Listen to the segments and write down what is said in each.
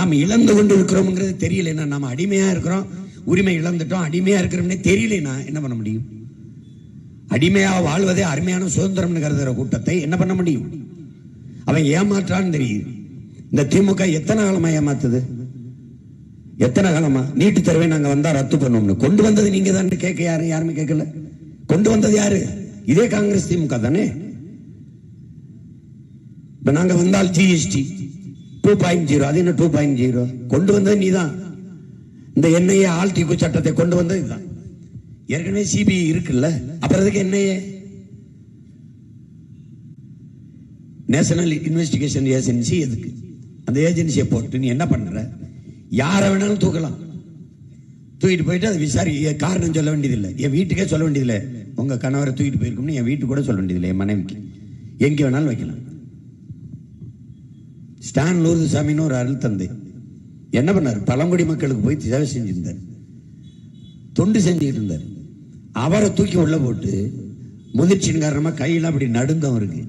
நாம் இழந்து கொண்டு இருக்கிறோம்ங்கிறது தெரியலன்னா நாம் அடிமையாக இருக்கிறோம். உரிமை இழந்துட்டோம். அடிமையாக இருக்கிறோம்னே தெரியலனா என்ன பண்ண முடியும்? அடிமையாக வாழ்வதே அருமையான சுதந்திரம்னு கருதுகிற கூட்டத்தை என்ன பண்ண முடியும்? அவன் ஏமாற்றான்னு தெரியுது. இந்த திமுக எத்தனை காலமாக ஏமாத்துது? எத்தனை காலமா? நீட்டு தேர்வை நாங்கள் வந்தால் ரத்து பண்ணோம்னு கொண்டு வந்தது நீங்கள் தான் கேட்க யாரு? யாருமே கேட்கல. கொண்டு வந்தது யாரு? இதே காங்கிரஸ் திமுக தானே? இப்போ நாங்கள் வந்தால் ஜிஎஸ்டி டூ பாயிண்ட் ஜீரோ அது என்ன டூ பாயிண்ட் ஜீரோ கொண்டு வந்தது நீதான். இந்த என்ஐஏ ஆல்டிகு சட்டத்தை கொண்டு வந்தது இதுதான். ஏற்கனவே சிபிஐ இருக்குல்ல அப்புறம் அதுக்கு என்ஐஏ நேஷனல் இன்வெஸ்டிகேஷன் ஏஜென்சி எதுக்கு? அந்த ஏஜென்சியை போட்டு நீ என்ன பண்ற? யாரை வேணாலும் தூக்கலாம். தூக்கிட்டு போயிட்டு அது விசாரி காரணம் சொல்ல வேண்டியதில்லை. என் வீட்டுக்கே சொல்ல வேண்டியதில்லை. உங்கள் கணவரை தூக்கிட்டு போயிருக்கும்னு என் வீட்டுக்கு கூட சொல்ல வேண்டியதில்லை என் மனைவிக்கு. எங்கே வேணாலும் வைக்கலாம். ஸ்டான் லூர்துசாமின்னு ஒரு அருள் தந்தை. என்ன பண்ணார்? பழங்குடி மக்களுக்கு போய் சேவை செஞ்சிருந்தார். தொண்டு செஞ்சுக்கிட்டு இருந்தார். அவரை தூக்கி உள்ள போட்டு முதிர்ச்சியின் காரணமாக கையெல்லாம் அப்படி நடுங்கம் இருக்கு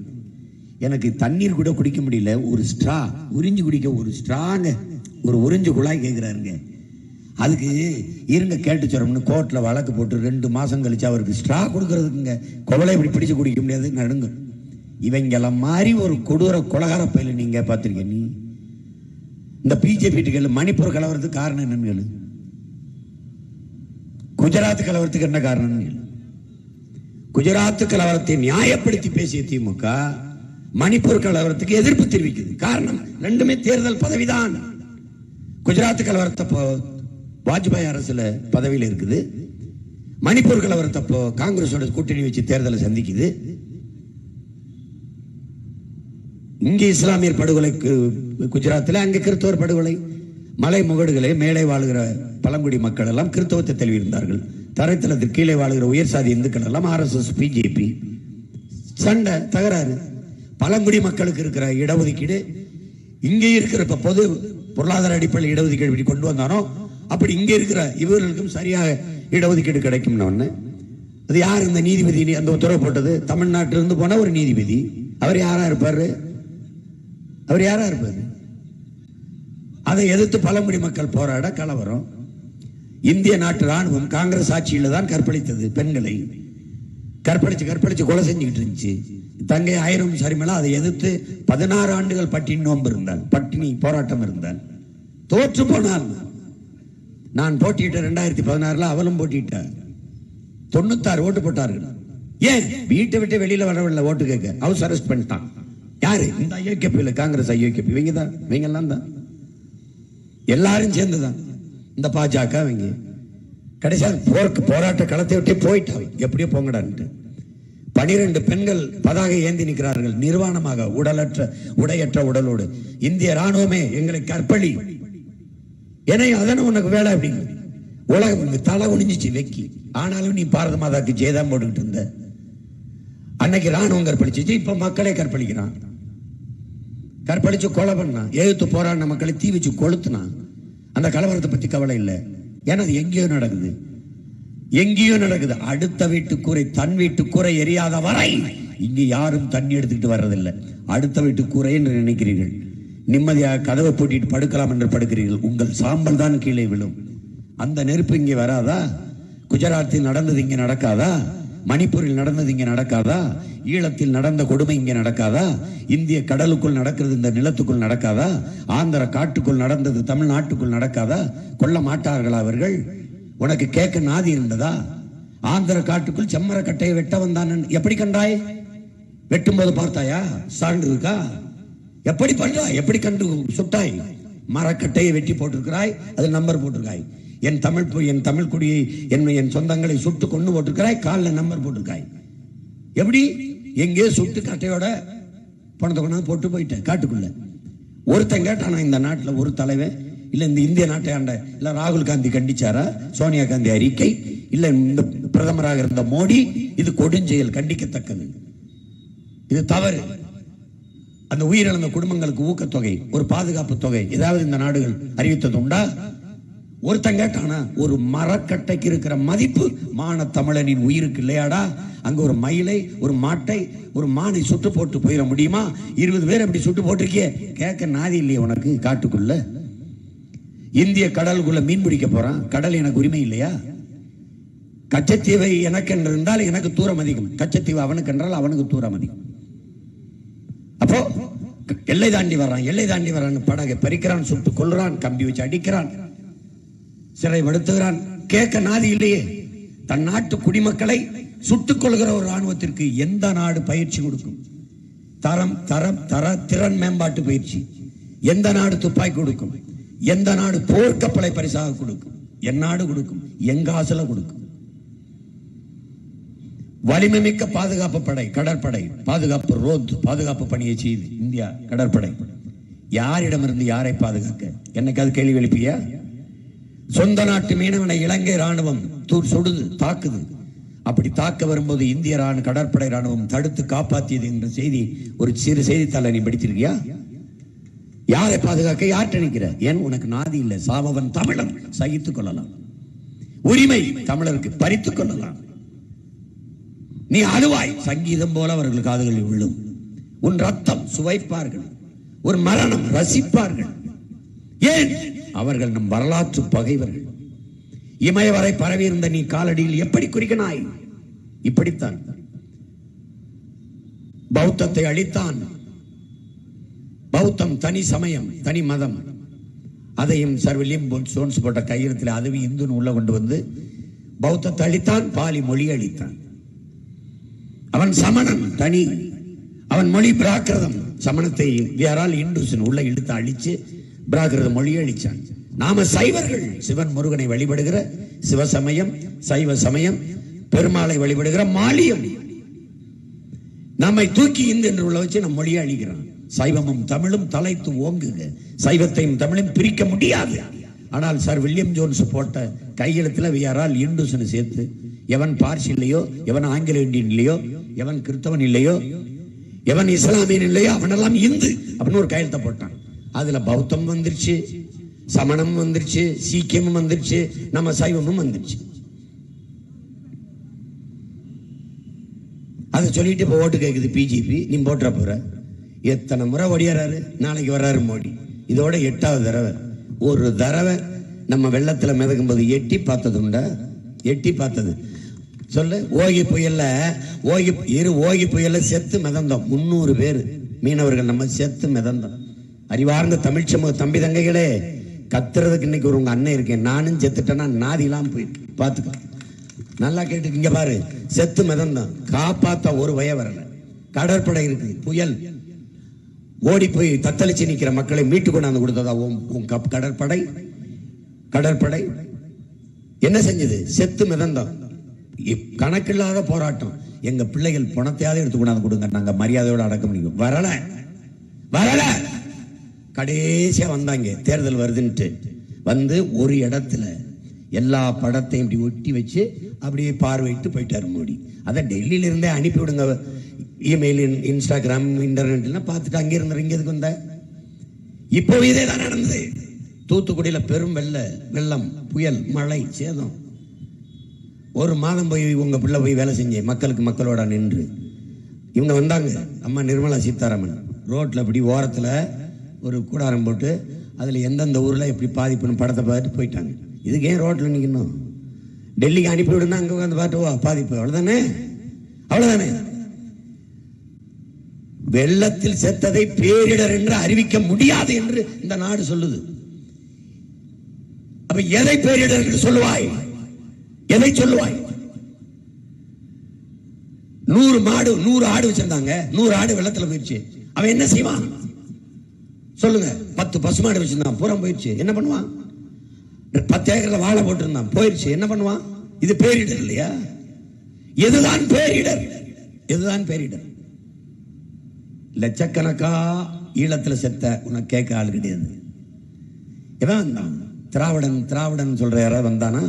எனக்கு தண்ணீர் கூட குடிக்க முடியல. ஒரு ஸ்ட்ரா உறிஞ்சு குடிக்க ஒரு ஸ்ட்ராங்க ஒரு உறிஞ்சு குழாய் கேட்குறாருங்க அதுக்கு இருங்க கேட்டு சொல்றோம்னு கோர்ட்டில் வழக்கு போட்டு ரெண்டு மாதம் கழிச்சு அவருக்கு ஸ்ட்ரா கொடுக்கறதுக்குங்க. குவலை இப்படி பிடிச்சு குடிக்க முடியாது நடுங்க இவங்கள மாதிரி ஒரு கொடூர கொலகார பயில நீங்க பார்த்திருக்க நீ. இந்த பிஜேபி கேளு மணிப்பூர் கலவரத்துக்கு காரணம் என்னன்னு கேளு. குஜராத் கலவரத்துக்கு என்ன காரணம் கேளு. குஜராத் கலவரத்தை நியாயப்படுத்தி பேசிய திமுக மணிப்பூர் கலவரத்துக்கு எதிர்ப்பு தெரிவிக்குது. காரணம் ரெண்டுமே தேர்தல் பதவிதான். குஜராத் கலவரத்தப்போ வாஜ்பாய் அரசுல பதவியில் இருக்குது. மணிப்பூர் கலவரத்தப்போ காங்கிரஸோட கூட்டணி வச்சு தேர்தலை சந்திக்குது. இங்கே இஸ்லாமியர் படுகொலைக்கு குஜராத்தில் அங்கே கிறிஸ்தவர் படுகொலை. மலை முகடுகளை மேலே வாழுகிற பழங்குடி மக்கள் எல்லாம் கிறிஸ்தவத்தை தெளிவிருந்தார்கள் தரைத்தளத்தில் கீழே வாழுகிற உயர் சாதி இந்துக்கள் எல்லாம் ஆர்எஸ்எஸ் பிஜேபி சண்டை தகராறு. பழங்குடி மக்களுக்கு இருக்கிற இடஒதுக்கீடு இங்கே இருக்கிற இப்போ பொது பொருளாதார அடிப்படையில் இடஒதுக்கீடு இப்படி கொண்டு வந்தானோ அப்படி இங்கே இருக்கிற இவர்களுக்கும் சரியாக இடஒதுக்கீடு கிடைக்கும்னு ஒன்று அது யார் இந்த நீதிபதி? அந்த உத்தரவு போட்டது? தமிழ்நாட்டிலிருந்து போன ஒரு நீதிபதி. அவர் யாராக இருப்பார்? அவர் யாரா இருப்பார்? அதை எதிர்த்து பழங்குடி மக்கள் போராட கலவரம். இந்திய நாட்டு ராணுவம் காங்கிரஸ் ஆட்சியில் தான் கற்பழித்தது பெண்களை. கற்பழிச்சு கற்பழிச்சு கொலை செஞ்சுக்கிட்டு இருந்துச்சு. தங்கை ஆயிரம் சரிமலா அதை எதிர்த்து பதினாறு ஆண்டுகள் பட்டினி நோன்பு இருந்தால் பட்டினி போராட்டம் இருந்தால் தோற்று போனால் நான் போட்டியிட்ட ரெண்டாயிரத்தி பதினாறுல அவளும் போட்டிட்டார் தொண்ணூத்தாறு ஓட்டு போட்டார்கள். ஏன்? வீட்டை விட்டு வெளியில வரவில்லை ஓட்டு கேட்க. ஹவுஸ் அரெஸ்ட் பண்ணிட்டான். யாரு? இந்த ஐயோக்கியப்பில் காங்கிரஸ் ஐயோக்கியப்பி இவங்க தான் இவங்க எல்லாம் தான். எல்லாரும் சேர்ந்துதான். இந்த பாஜக அவங்க கடைசியாக போருக்கு போராட்ட களத்தை விட்டு போயிட்டாங்க எப்படியோ போங்கடான்ட்டு. பனிரெண்டு பெண்கள் பதாகை ஏந்தி நிற்கிறார்கள். நிர்வாணமாக உடலற்ற உடையற்ற உடலோடு. இந்திய ராணுவமே எங்களை கற்பழி. ஏன்னா அதன உனக்கு வேலை அப்படிங்க? உலகம் தலை குனிஞ்சிச்சு வெக்கி. ஆனாலும் நீ பாரத மாதாக்கு ஜெயதான் போட்டுக்கிட்டு இருந்த. அன்னைக்கு ராணுவம் கற்பழிச்சிச்சு இப்ப மக்களே கற்பழிக்கிறான் கற்பழிச்சு கொலை பண்ணான். எழுத்து போராடின மக்களை தீ வச்சு கொளுத்துனான். அந்த கலவரத்தை பத்தி கவலை இல்லை. ஏன்னா அது எங்கேயோ நடக்குது. எங்கேயோ நடக்குது. அடுத்த வீட்டுக்கூரை தன் வீட்டுக்கூரை எரியாத வரை இங்க யாரும் தண்ணி எடுத்துக்கிட்டு வர்றதில்லை. அடுத்த வீட்டுக்கூரை என்று நினைக்கிறீர்கள். நிம்மதியாக கதவை பூட்டிட்டு படுக்கலாம் என்று படுக்கிறீர்கள். உங்கள் சாம்பல் தான் கீழே விழும். அந்த நெருப்பு இங்கே வராதா? குஜராத்தில் நடந்தது இங்கே நடக்காதா? மணிப்பூரில் நடந்தது இங்கே நடக்காதா? ஈழத்தில் நடந்த கொடுமை இங்கே நடக்காதா? இந்திய கடலுக்குள் நடக்கிறது இந்த நிலத்துக்குள் நடக்காதா? ஆந்திர காட்டுக்குள் நடந்தது தமிழ்நாட்டுக்குள் நடக்காதா? கொல்ல மாட்டார்களா அவர்கள்? உனக்கு கேட்க நாதி இருந்ததா? ஆந்திர காட்டுக்குள் செம்மரக்கட்டையை வெட்ட வந்தான் எப்படி கண்டாய்? வெட்டும் போது பார்த்தாயா? சான்று இருக்கா எப்படி பண்ணா? எப்படி கண்டு சுட்டாய்? மரக்கட்டையை வெட்டி போட்டிருக்கிறாய் அது நம்பர் போட்டிருக்காய். என் தமிழ் என் தமிழ் குடியை என் என் சொந்தங்களை சுட்டு கொண்டு போட்டிருக்கிறாய் காலில் நம்பர் போட்டிருக்காய். எப்படி? எங்கேயோ சுட்டு கட்டையோட பணத்தை கொண்டாந்து போட்டு போயிட்டேன் காட்டுக்குள்ள. ஒருத்தன் கேட்டானா இந்த நாட்டில் ஒரு தலைவன் இல்லை இந்த இந்திய நாட்டை ஆண்ட இல்லை ராகுல் காந்தி கண்டிச்சாரா சோனியா காந்தி அறிக்கை இல்லை இந்த பிரதமராக இருந்த மோடி இது கொடுஞ்செயல் கண்டிக்கத்தக்கது. இது தவறு. அந்த உயிரிழந்த குடும்பங்களுக்கு ஊக்கத்தொகை ஒரு பாதுகாப்பு தொகை ஏதாவது இந்த நாடுகள் அறிவித்தது உண்டா? ஒருத்தன் கேட்டானா ஒரு மரக்கட்டைக்கு இருக்கிற மதிப்பு மான தமிழனின் உயிருக்கு இல்லையாடா? அங்க ஒரு மயிலை ஒரு மாட்டை ஒரு மானை சுட்டு போட்டு போயிட முடியுமா? இருபது பேர் அப்படி சுட்டு போட்டிருக்கியே. கேட்க நாதி இல்லையே உனக்கு காட்டுக்குள்ள. இந்திய கடலுக்குள்ள மீன் பிடிக்க போறான். கடல் எனக்கு உரிமை இல்லையா? கச்சத்தீவை எனக்கு என்றால் எனக்கு தூரம் அதிகம். கச்சத்தீவு அவனுக்கு என்றால் அவனுக்கு தூரம் அதிகம். அப்போ எல்லை தாண்டி வர்றான் எல்லை தாண்டி வர்றான் படகை பறிக்கிறான் சுட்டு கொள்றான் கம்பி வச்சு அடிக்கிறான். சிறைப்படுத்துகிறான் கேட்க நாதி இல்லையே. தன் நாட்டு குடிமக்களை சுட்டுக் கொள்கிற ஒரு ராணுவத்திற்கு எந்த நாடு பயிற்சி கொடுக்கும்? தரம் தரம் தர திறன் மேம்பாட்டு பயிற்சி. எந்த நாடு துப்பாக்கி கொடுக்கும்? எந்த நாடு போர்க்கப்பலை பரிசாக கொடுக்கும்? என் நாடு கொடுக்கும். எங்காசுல கொடுக்கும்? வலிமை மிக்க பாதுகாப்பு படை கடற்படை பாதுகாப்பு ரோத் பாதுகாப்பு பணியை செய்து. இந்தியா கடற்படை. யாரிடமிருந்து யாரை பாதுகாக்க? என்னைக்காவது கேள்வி எழுப்பியா? சொந்த நாட்டு மீனவனை இலங்கை ராணுவம் தூர் சுடுது தாக்குது. அப்படி தாக்க வரும்போது இந்திய ராணுவ கடற்படை ராணுவம் தடுத்து காப்பாற்றியது என்ற செய்தி ஒரு சிறு செய்தித்தாளை நீ படிச்சிருக்கியா? யாரை பாதுகாக்க யார்கிட்ட நிக்கிற ஏன் உனக்கு நாதி இல்லை? சாபவன் தமிழன். சகித்துக் கொள்ளலாம். உரிமை தமிழருக்கு பறித்துக் கொள்ளலாம். நீ அழுவாய். சங்கீதம் போல அவர்கள் காதுகளில் விழும். உன் ரத்தம் சுவைப்பார்கள். ஒரு மரணம் ரசிப்பார்கள். ஏன்? அவர்கள் நம் வரலாற்று பகைவர்கள். இமய வரை பரவி இருந்த நீ காலடியில் எப்படி குறிக்கனாய் இப்படித்தான். பௌத்தத்தை அழித்தான். பௌத்தம் தனி சமயம் தனி மதம். அதையும் சர்வலியம் சோன்ஸ் போட்ட கையெழுத்தில் அதுவும் இந்துன்னு உள்ள கொண்டு வந்து பௌத்தத்தை அழித்தான் பாலி மொழி அழித்தான். அவன் சமணன் தனி. அவன் மொழி பிராகிருதம். சமணத்தை வேறால் இந்துசன் உள்ள இழுத்து அழிச்சு பிராகிருத மொழியை அழிச்சான். நாம சைவர்கள் சிவன் முருகனை வழிபடுகிற சிவசமயம் சைவ சமயம் பெருமாளை வழிபடுகிற மாலியம் நம்மை தூக்கி இந்து என்று உள்ள வச்சு நம் மொழியை அழிக்கிறான். சைவமும் தமிழும் தலைத்து ஓங்குக. சைவத்தையும் தமிழையும் பிரிக்க முடியாது. ஆனால் சார் வில்லியம் ஜோன்ஸ் போட்ட கையெழுத்துல வியாரால் இந்துசனை சேர்த்து எவன் பார்சி இல்லையோ எவன் ஆங்கில இந்தியன் இல்லையோ எவன் கிறிஸ்தவன் இல்லையோ எவன் இஸ்லாமியன் இல்லையோ அவனெல்லாம் இந்து அப்படின்னு ஒரு கையெழுத்த போட்டான். அதுல பௌத்தம் வந்துருச்சு சமணம் வந்துருச்சு சீக்கியமும் வந்துருச்சு நம்ம சைவமும் வந்துருச்சு. அதை சொல்லிட்டு இப்போ ஓட்டு கேட்குது பிஜேபி நீ போட்டுற போற. எத்தனை முறை ஒடியாராரு நாளைக்கு வர்றாரு மோடி. இதோட எட்டாவது தடவை. ஒரு தடவை நம்ம வெள்ளத்தில் மிதக்கும் போது எட்டி பார்த்தது எட்டி பார்த்தது. சொல்லு ஓகி புயல்ல ஓகி இரு ஓகி புயல்ல செத்து மிதந்தோம். முந்நூறு பேர் மீனவர்கள் நம்ம செத்து மிதந்தோம். அறிவார்ந்த தமிழ் சமூக தம்பி தங்கைகளே கத்துறதுக்கு இன்னைக்கு ஒரு உங்க அண்ணன் இருக்கேன். நானும் செத்துட்டேன்னா நாதிலாம் போயிட்டு பாத்துக்க. நல்லா கேட்டு இங்க பாரு. செத்து மிதந்தான் காப்பாத்த ஒரு வய வரல. கடற்படை இருக்கு. புயல். ஓடி போய் தத்தளிச்சு நிக்கிற மக்களை மீட்டு கொண்டாந்து கொடுத்ததா? உன் கப்- கடற்படை. கடற்படை. என்ன செஞ்சது? செத்து மிதந்தோம். இப்- கணக்கில்லாத போராட்டம். எங்க பிள்ளைகள் பணத்தையாவது எடுத்து கொண்டாந்து கொடுங்க. நாங்க மரியாதையோட அடக்க முடியும். வரல. வரல. கடைசியா வந்தாங்க. தேர்தல் வருதுன்ட்டு வந்து ஒரு இடத்துல எல்லா படத்தையும் இப்படி ஒட்டி வச்சு அப்படியே பார்வையிட்டு போயிட்டார் மோடி. அதை டெல்லியில இருந்தே அனுப்பி விடுங்க இமெயில் இன்ஸ்டாகிராம் இன்டர்நெட்லாம் பார்த்துட்டு அங்கே இருந்தார் இங்கே எதுக்கு வந்த இப்போ இதே தான் நடந்தது. தூத்துக்குடியில் பெரும் வெள்ள வெள்ளம் புயல் மழை சேதம். ஒரு மாதம் போய் உங்க பிள்ளை போய் வேலை செஞ்சேன் மக்களுக்கு மக்களோட நின்று. இவங்க வந்தாங்க. அம்மா நிர்மலா சீதாராமன். ரோட்டில் அப்படி ஓரத்தில் ஒரு கூடாரம் போட்டு அதில் எந்தெந்த ஊரில் எப்படி பாதிப்புன்னு படத்தை பார்த்துட்டு போயிட்டாங்க. இதுக்கு ஏன் ரோட்டில் நிற்கணும் டெல்லிக்கு அனுப்பி விடுனா அங்கே உட்காந்து பார்த்து ஓ பாதிப்பு. அவ்வளோதானே அவ்வளோதானே வெள்ளத்தில் செத்ததை பேரிடர் என்று அறிவிக்க முடியாது என்று இந்த நாடு சொல்லுது. அப்ப எதை பேரிடர் என்று சொல்லுவாய்? எதை சொல்லுவாய்? நூறு மாடு நூறு ஆடு வச்சிருந்தாங்க. நூறு ஆடு வெள்ளத்தில் போயிடுச்சு அவன் என்ன செய்வான்? சொல்லுங்க. பத்து பசுமாடு வச்சிருந்தான். புறம் போயிடுச்சு. என்ன பண்ணுவான்? பத்து ஏக்கர்ல வாழை போட்டிருந்தான். போயிடுச்சு. என்ன பண்ணுவான்? இது பேரிடர் இல்லையா? எதுதான் பேரிடர்? எதுதான் பேரிடர்? லட்சக்கணக்கா ஈழத்துல செத்த உனக்கு கேட்க ஆள் கிடையாது. இவன் வந்தான். திராவிடன் திராவிடன் சொல்ற யாராவது வந்தானா?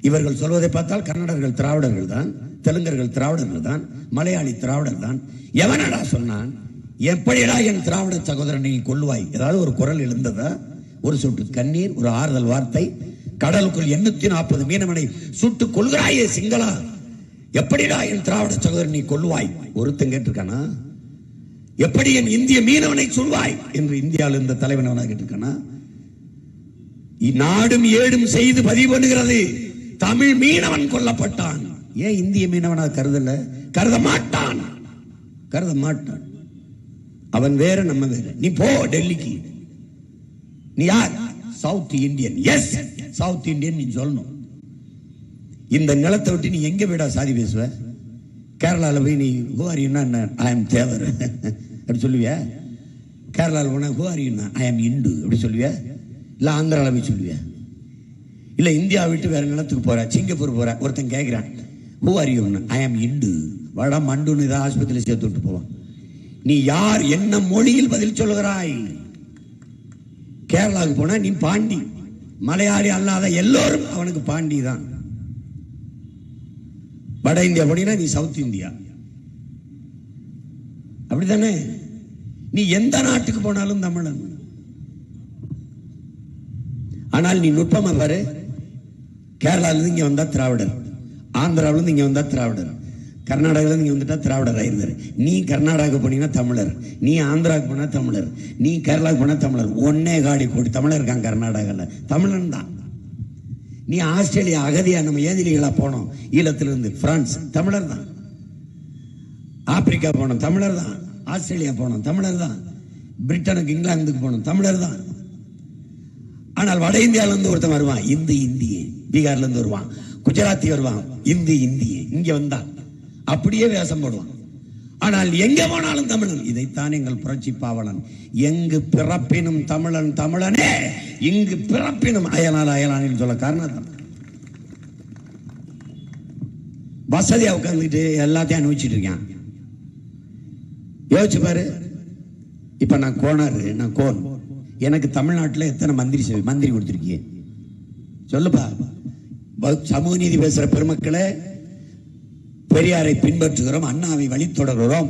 இவர்கள் சொல்வதை பார்த்தால் கன்னடர்கள் திராவிடர்கள் தான் தெலுங்கர்கள் திராவிடர்கள் தான் மலையாளி திராவிடர் தான் எவனடா சொன்னான்? எப்படிடா என் திராவிட சகோதரனை நீ ஏதாவது ஒரு குரல் எழுந்ததா? ஒரு சொட்டு கண்ணீர் ஒரு ஆறுதல் வார்த்தை. கடலுக்குள் எண்ணூத்தி நாற்பது மீனவனை சுட்டு கொள்கிறாயே சிங்களா. எப்படிடா என் திராவிட சகோதரன் நீ ஒருத்தன் கேட்டிருக்கானா? எப்படி என் இந்திய மீனவனை சொல்வாய்? என்று இந்தியாவில் இருந்த தலைவனவனா கேட்டிருக்கானா? நாடும் ஏடும் செய்து பதிவு பண்ணுகிறது. தமிழ் மீனவன் கொல்லப்பட்டான். ஏன் இந்திய மீனவனா கருதல? கருத மாட்டான் கருத மாட்டான் அவன் வேற நம்ம வேற. நீ போ டெல்லிக்கு. நீ யார்? South Indian yes south Indian நீ சொல்லணும். இந்த நிலத்தை விட்டு நீ எங்க போயிடா சாதி பேசுவ? கேரளாவில் போய் நீ ஹுவாரின்னா என்ன ஐ எம் தேவர் அப்படி சொல்லுவியா? கேரளாவில் போனா ஹுவாரின்னா ஐ எம் இந்து அப்படி சொல்லுவியா? இல்லை ஆந்திராவில் போய் சொல்லுவியா? இல்லை இந்தியா விட்டு வேற நிலத்துக்கு போற சிங்கப்பூர் போற ஒருத்தன் கேட்குறான் ஹூ ஆர் யூ ஐ ஆம் இண்டு வட மண்டுன்னு இதை ஆஸ்பத்திரியில் சேர்த்து விட்டு போவான். நீ யார்? என்ன மொழியில் பதில் சொல்லுகிறாய்? கேரளாவுக்கு போனா நீ பாண்டி. மலையாளி அல்லாத எல்லோரும் அவனுக்கு பாண்டி தான் வட இந்தியா போனீங்கன்னா நீ சவுத் இந்தியா. அப்படித்தானே? நீ எந்த நாட்டுக்கு போனாலும் தமிழன். ஆனால் நீ நுட்பமா பாரு. கேரளால இருந்து இங்க வந்தா திராவிடர். ஆந்திராவில இருந்து இங்க வந்தா திராவிடர். கர்நாடகாவில் நீங்கள் வந்துட்டால் திராவிடர் ஆயிருந்தார். நீ கர்நாடகாவுக்கு போனீங்கன்னா தமிழர். நீ ஆந்திராவுக்கு போனால் தமிழர். நீ கேரளாவுக்கு போனால் தமிழர். ஒன்னே காடி கோடி தமிழர் இருக்கான் கர்நாடகாவில் தமிழன் தான். நீ ஆஸ்திரேலியா அகதியா நம்ம ஏதிலிகளாக போனோம். ஈழத்திலிருந்து பிரான்ஸ் தமிழர் தான். ஆப்பிரிக்கா போனோம் தமிழர் தான். ஆஸ்திரேலியா போனோம் தமிழர் தான். பிரிட்டனுக்கு இங்கிலாந்துக்கு போனோம் தமிழர் தான். ஆனால் வட இந்தியாவிலேருந்து ஒருத்தன் வருவான் இந்து இந்திய. பீகார்லேருந்து வருவான் குஜராத்தி வருவான் இந்து இந்திய. இங்கே வந்தான். அப்படியே வேஷம் போடுவான் ஆனால் எங்க போனாலும் தமிழன் இதைத்தான் எங்கள் புரட்சி பாவலன். எங்கு பிறப்பினும் தமிழன் தமிழனே இங்கு பிறப்பினும் அயலால் அயலானில் சொல்ல காரணம் வசதியா உட்கார்ந்துட்டு எல்லாத்தையும் அனுபவிச்சுட்டு இருக்கான். யோசிச்சு பாரு. இப்ப நான் கோனாரு நான் கோன். எனக்கு தமிழ்நாட்டுல எத்தனை மந்திரி மந்திரி கொடுத்துருக்கீங்க சொல்லுப்பா. சமூக நீதி பேசுற பெருமக்களை பெரியாரை பின்பற்றுகிறோம் அண்ணாவை வழித்தொடர்கிறோம்.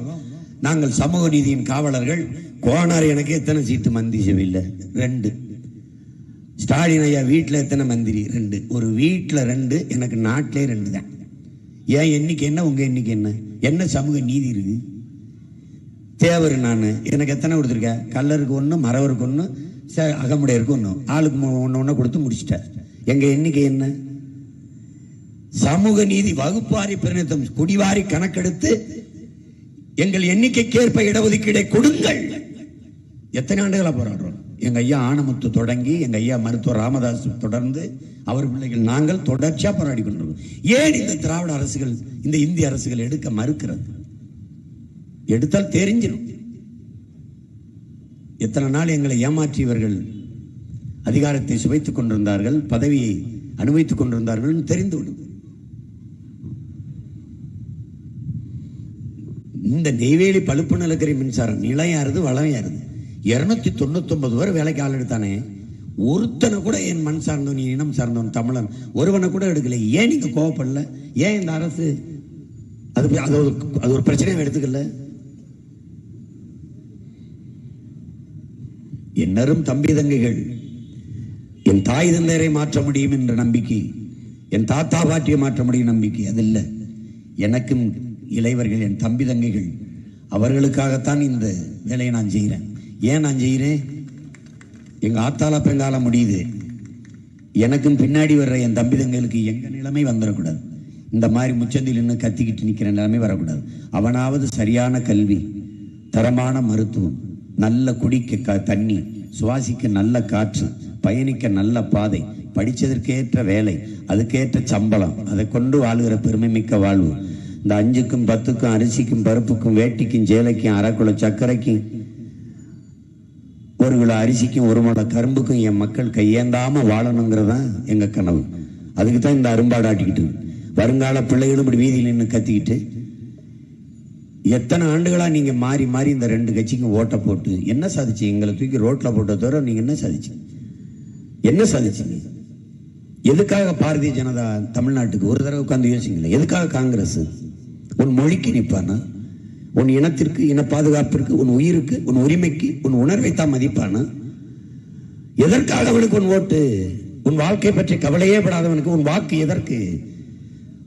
நாங்கள் சமூக நீதியின் காவலர்கள். கோனார் எனக்கு எத்தனை சீட்டு மந்திரி இல்லை ரெண்டு. ஸ்டாலின் ஐயா வீட்டில் எத்தனை மந்திரி? ரெண்டு. ஒரு வீட்டில் ரெண்டு எனக்கு நாட்டிலே ரெண்டு தான். ஏன் எண்ணிக்கை என்ன உங்கள் எண்ணிக்கை என்ன? என்ன சமூக நீதி இருக்கு? தேவர் நான். எனக்கு எத்தனை கொடுத்துருக்க? கல்லருக்கு ஒன்று மறவருக்கு ஒன்று அகமுடையருக்கு ஒன்று ஆளுக்கு ஒன்று ஒன்று கொடுத்து முடிச்சிட்டேன் எங்கள் எண்ணிக்கை என்ன? சமூக நீதி வகுப்பாரி பிரதிநிதித்துவம் குடிவாரி கணக்கெடுத்து எங்கள் எண்ணிக்கைக்கேற்ப இடஒதுக்கீடை கொடுங்கள். எத்தனை ஆண்டுகளாக போராடுறோம்? எங்கள் ஐயா ஆனமுத்து தொடங்கி எங்கள் ஐயா மருத்துவர் ராமதாஸ் தொடர்ந்து அவர் பிள்ளைகள் நாங்கள் தொடர்ச்சியாக போராடி கொண்டிருக்கோம் ஏன் இந்த திராவிட அரசுகள் இந்த இந்திய அரசுகள் எடுக்க மறுக்கிறது? எடுத்தால் தெரிஞ்சிடும். எத்தனை நாள் எங்களை ஏமாற்றியவர்கள் அதிகாரத்தை சுவைத்துக் கொண்டிருந்தார்கள் பதவியை அனுபவித்துக் கொண்டிருந்தார்கள் தெரிந்துவிடும் இந்த நெய்வேலி பழுப்பு நிலக்கரி மின்சாரம் நிலையாருது வளமையாருது இருநூத்தி தொண்ணூத்தி ஒன்பது பேர் வேலைக்கு ஆள் எடுத்தானே? ஒருத்தனை கூட என் மண் சார்ந்தவன் என் இனம் சார்ந்தவன் தமிழன் ஒருவனை கூட எடுக்கல. ஏன் நீங்க கோவப்படல? ஏன் இந்த அரசு? அது அது ஒரு அது ஒரு பிரச்சனையும் எடுத்துக்கல. என்னரும் தம்பி தங்கைகள் என் தாய் தந்தையரை மாற்ற முடியும் என்ற நம்பிக்கை என் தாத்தா பாட்டியை மாற்ற முடியும் நம்பிக்கை அது இல்லை. எனக்கும் இளைவர்கள் என் தம்பி தங்கைகள் அவர்களுக்காகத்தான் இந்த வேலையை நான் செய்கிறேன். ஏன் நான் செய்கிறேன்? எங்க ஆத்தால பெங்கால முடியுது. எனக்கும் பின்னாடி வர்ற என் தம்பி தங்களுக்கு எங்க நிலைமை வந்துடக்கூடாது. இந்த மாதிரி முச்சந்தில் நின்று கத்திக்கிட்டு நிக்கிற நிலைமை வரக்கூடாது. அவனாவது சரியான கல்வி தரமான மருத்துவம் நல்ல குடிக்க க- தண்ணி சுவாசிக்க நல்ல காற்று பயணிக்க நல்ல பாதை படிச்சதற்கேற்ற வேலை அதுக்கேற்ற சம்பளம் அதை கொண்டு வாழுகிற பெருமை மிக்க வாழ்வு. இந்த அஞ்சுக்கும் பத்துக்கும் அரிசிக்கும் பருப்புக்கும் வேட்டிக்கும் சேலைக்கும் அரைக்குள்ள சர்க்கரைக்கும் ஒரு கிலோ அரிசிக்கும் ஒரு மலை கரும்புக்கும் என் மக்கள் கையேந்தாம வாழணுங்கிறது தான் எங்க கனவு. அதுக்கு தான் இந்த அரும்பாடாட்டிக்கிட்டு வருங்கால பிள்ளைகளும் இப்படி வீதியில் நின்று கத்திக்கிட்டு எத்தனை ஆண்டுகளா நீங்க மாறி மாறி இந்த ரெண்டு கட்சிக்கும் ஓட்டை போட்டு என்ன சாதிச்சு? எங்களை தூக்கி ரோட்ல போட்ட தவிர நீங்க என்ன சாதிச்சு? என்ன சாதிச்சீங்க எதுக்காக பாரதிய ஜனதா தமிழ்நாட்டுக்கு ஒரு தடவை உட்கார்ந்து யோசிங்களேன் எதுக்காக காங்கிரஸ்? உன் மொழிக்கு நிற்பானா? உன் இனத்திற்கு இன பாதுகாப்பிற்கு உன் உயிருக்கு உன் உரிமைக்கு உன் உணர்வை தான் மதிப்பானா? எதற்காக அவனுக்கு உன் ஓட்டு? உன் வாழ்க்கை பற்றி கவலையே படாதவனுக்கு உன் வாக்கு எதற்கு?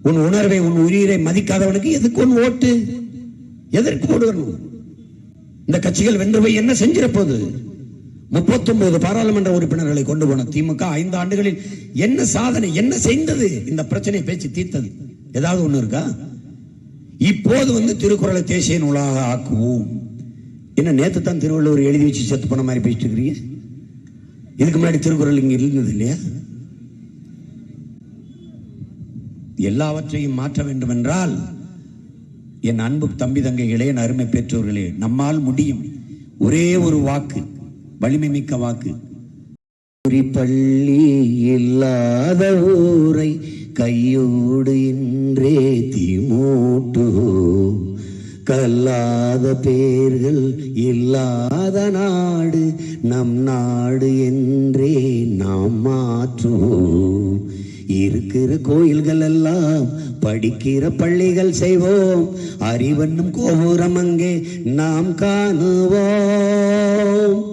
உன் உணர்வை உன் உயிரை மதிக்காதவனுக்கு எதுக்கு உன் ஓட்டு? எதற்கு போடுவனும் இந்த கட்சிகள் வென்று போய் என்ன செஞ்சிட முப்பத்தொன்பது பாராளுமன்ற உறுப்பினர்களை கொண்டு போன திமுக ஐந்து ஆண்டுகளில் என்ன சாதனை என்ன செய்தது? இந்த பிரச்சனையை பேச்சு தீர்த்தது. ஏதாவது ஒண்ணு இருக்கா? இப்போது வந்து திருக்குறளை தேசிய நூலாக ஆக்குவோம். என்ன நேற்று தான் திருவள்ளுவர் எழுதி வச்சு செத்து போன மாதிரி பேசிட்டு இருக்கிறீங்க? இதுக்கு முன்னாடி திருக்குறள் இங்க இருந்தது இல்லையா? எல்லாவற்றையும் மாற்ற வேண்டும் என்றால் என் அன்பு தம்பி தங்கைகளே என் அருமை பெற்றோர்களே நம்மால் முடியும் ஒரே ஒரு வாக்கு வலிமை மிக்க வாக்கு. பள்ளி இல்லாத ஊரை கையோடு இன்றே திமூட்டு கல்லாத பேர்கள் இல்லாத நாடு நம் நாடு என்றே நாம் மாற்றுவோம். இருக்கிற கோயில்கள் எல்லாம் படிக்கிற பள்ளிகள் செய்வோம். அறிவண்ணும் கோபுரம் அங்கே நாம் காணுவோம்.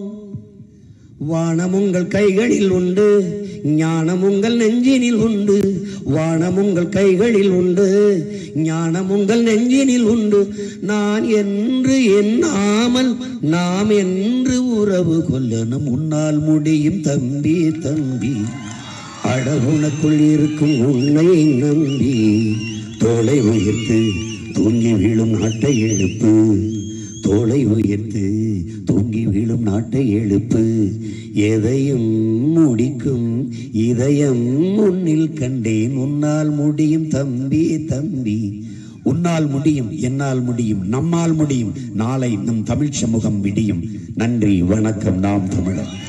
வானம் உங்கள் கைகளில் உண்டு. ஞானம் உங்கள் நெஞ்சினில் உண்டு வானம் உங்கள் கைகளில் உண்டு. ஞானம் உங்கள் நெஞ்சினில் உண்டு நான் என்று எண்ணாமல் நாம் என்று உறவு கொள்ளணும். உன்னால் முடியும் தம்பி தம்பி அடகுனக்குள் இருக்கும் உன்னை நம்பி. தோலை உயர்த்து தூங்கி வீழும் நாட்டை எழுப்பு தோலை உயர்த்து தூங்கி வீழும் நாட்டை எழுப்பு. எதையும் முடிக்கும் இதயம் உன்னில் கண்டேன். உன்னால் முடியும் தம்பி தம்பி. உன்னால் முடியும் என்னால் முடியும் நம்மால் முடியும். நாளை நம் தமிழ் சமூகம் விடியும். நன்றி வணக்கம் நாம் தமிழர்.